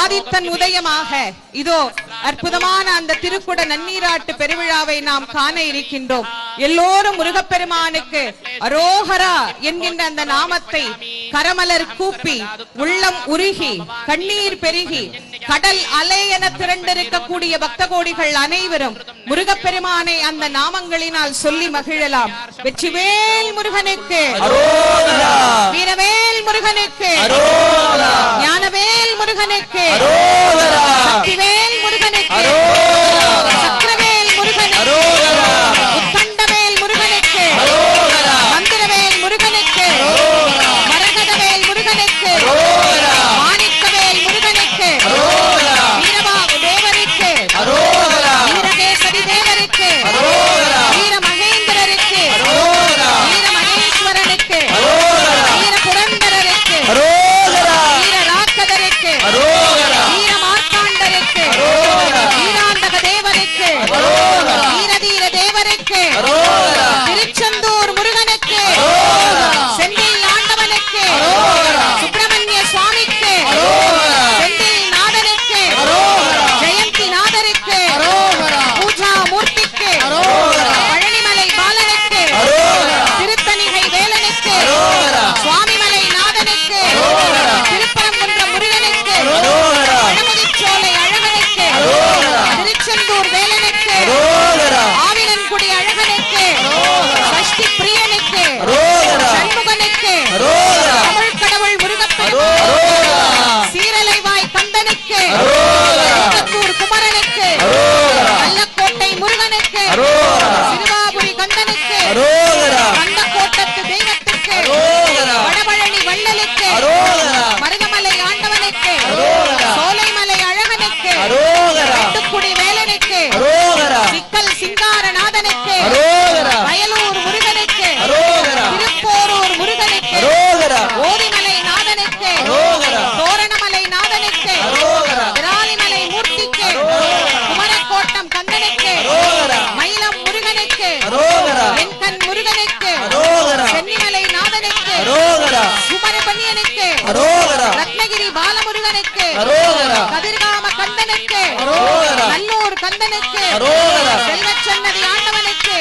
ஆதித்தன் உதயமாக இதோ அற்புதமான அந்த திருக்குட நன்னீராட்டு பெருவிழாவை நாம் காண இருக்கின்றோம். எல்லோரும் முருகப்பெருமானுக்கு அரோகரா என்கின்ற அந்த நாமத்தை கரமலர் கூப்பி உள்ளம் உருகி கண்ணீர் பெருகி கடல் அலை என திரண்டிருக்கக்கூடிய பக்த கோடிகள் அனைவரும் முருகப்பெருமானை அந்த நாமங்களினால் சொல்லி மகிழலாம். வெற்றிவேல் முருகனுக்கு. வீரவேல் முருகனுக்கு. முருகனுக்கு. செல்வச்சன்னதி ஆண்டவனுக்கு.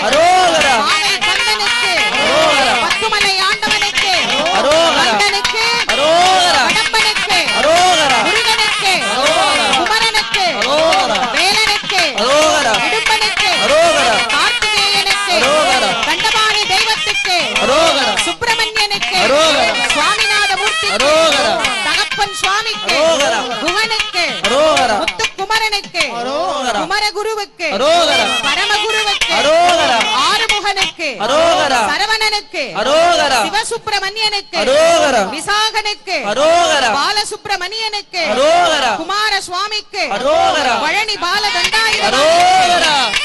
கந்தனுக்கு பத்துமலை ஆண்டவனுக்கு. கந்தனுக்கு கடம்பனுக்கு முருகனுக்கு. குமரனுக்கு. வேலனுக்கு. இடுப்பனுக்கு கார்த்திகேயனுக்கு. கண்டபாணி தெய்வத்துக்கு. சுப்பிரமணியனுக்கு. சுவாமிநாத மூர்த்தி தகப்பன் சுவாமிக்கு. குகனுக்கு. அரோகரா. குமரகுருவுக்கு அரோகரா. பரமகுருவுக்கு அரோகரா. ஆறுமுகனுக்கு அரோகரா. சரவணனுக்கு அரோகரா. சிவசுப்பிரமணியனுக்கு அரோகரா.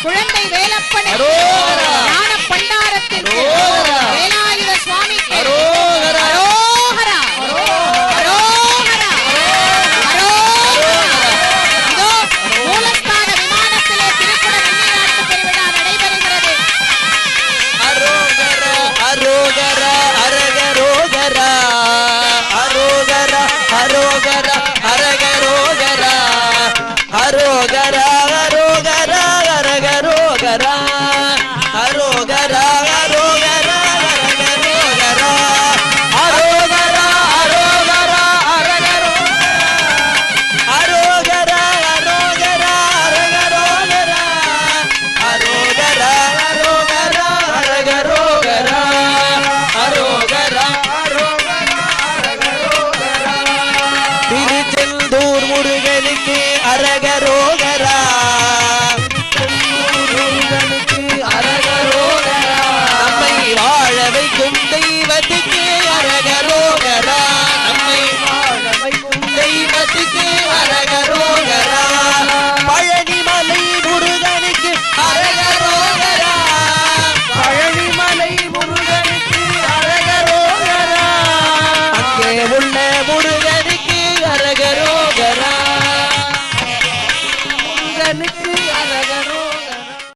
குழந்தை வேலப்பன் அரோகர அரகரோகரா. அரோகர அரோகர அரகரோகரா. அரோகர Jenny.